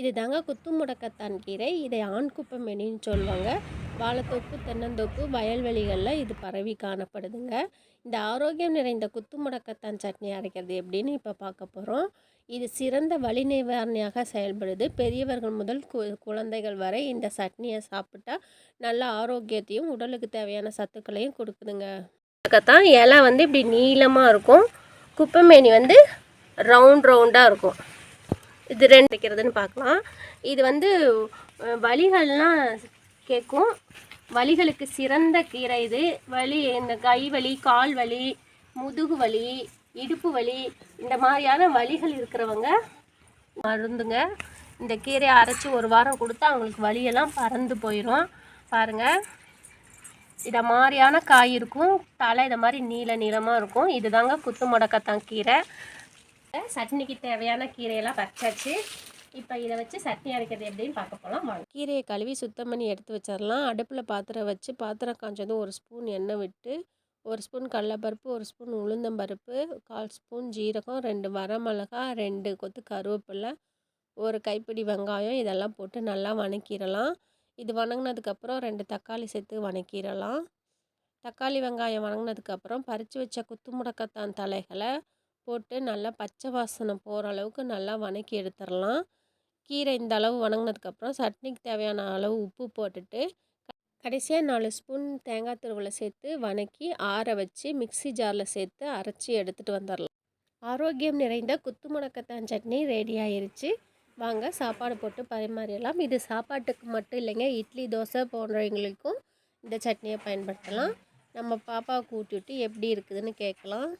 இது தாங்க குத்து முடக்கத்தான் கீரை. இதை ஆண் குப்பைமேனின்னு சொல்லுவாங்க. வாழைத்தோப்பு தென்னந்தோப்பு வயல்வெளிகளில் இது பரவி காணப்படுதுங்க. இந்த ஆரோக்கியம் நிறைந்த குத்து முடக்கத்தான் சட்னி அரைக்கிறது எப்படின்னு இப்போ பார்க்க போகிறோம் இது சிறந்த வலி நிவாரணியாக செயல்படுது. பெரியவர்கள் முதல் கு குழந்தைகள் வரை இந்த சட்னியை சாப்பிட்டா நல்ல ஆரோக்கியத்தையும் உடலுக்கு தேவையான சத்துக்களையும் கொடுக்குதுங்க. முடக்கத்தான் இலை வந்து இப்படி நீளமாக இருக்கும். குப்பைமேனி வந்து ரவுண்ட் ரவுண்டாக இருக்கும். இது ரெண்டு வைக்கிறதுன்னு பார்க்கலாம். இது வந்து வலிகள்லாம் கேட்கும். வலிகளுக்கு சிறந்த கீரை இது. வலி இந்த கை வலி கால் வலி முதுகு வலி இடுப்பு வலி இந்த மாதிரியான வலிகள் இருக்கிறவங்க மருந்துங்க. இந்த கீரையை அரைச்சி ஒரு வாரம் கொடுத்தா அவங்களுக்கு வலியெல்லாம் பறந்து போயிடும் பாருங்கள் இதை மாதிரியான காய் இருக்கும். தலை இதை மாதிரி நீல நீளமாக இருக்கும். இதுதாங்க குத்து முடக்கத்தான் கீரை. சட்னிக்கு தேவையான கீரையெல்லாம் பறிச்சாச்சு இப்போ இதை வச்சு சட்னி அரைக்கிறது எப்படின்னு பார்க்க போகலாம் வாங்க. கீரையை கழுவி சுத்தம் பண்ணி எடுத்து வச்சிடலாம் அடுப்பில் பாத்திரம் வச்சு பாத்திரம் காய்ச்சதும் ஒரு ஸ்பூன் எண்ணெய் விட்டு ஒரு ஸ்பூன் கடலப்பருப்பு ஒரு ஸ்பூன் உளுந்தம்பருப்பு கால் ஸ்பூன் ஜீரகம் ரெண்டு வரமிளகா ரெண்டு கொத்து கருவேப்பிலை ஒரு கைப்பிடி வெங்காயம் இதெல்லாம் போட்டு நல்லா வணக்கிடலாம் இது வணங்கினதுக்கப்புறம் ரெண்டு தக்காளி சேர்த்து வணக்கிடலாம் தக்காளி வெங்காயம் வணங்கினதுக்கப்புறம் பறித்து வச்ச குத்து முடக்கத்தான் தலைகளை போட்டு நல்லா பச்சை வாசனை போகிற அளவுக்கு நல்லா வணக்கி எடுத்துடலாம் கீரை இந்த அளவு வணங்கினதுக்கப்புறம் சட்னிக்கு தேவையான அளவு உப்பு போட்டுட்டு கடைசியாக நாலு ஸ்பூன் தேங்காய் துருவலை சேர்த்து வணக்கி ஆற வச்சு மிக்ஸி ஜாரில் சேர்த்து அரைச்சி எடுத்துகிட்டு வந்துடலாம் ஆரோக்கியம் நிறைந்த குத்து முடக்கத்தான் சட்னி ரெடி ஆயிருச்சு. வாங்க சாப்பாடு போட்டு பரிமாறிடலாம் இது சாப்பாட்டுக்கு மட்டும் இல்லைங்க இட்லி தோசை போன்றவங்களுக்கும் இந்த சட்னியை பயன்படுத்தலாம். நம்ம பாப்பாவை கூட்டிட்டு எப்படி இருக்குதுன்னு கேட்கலாம்.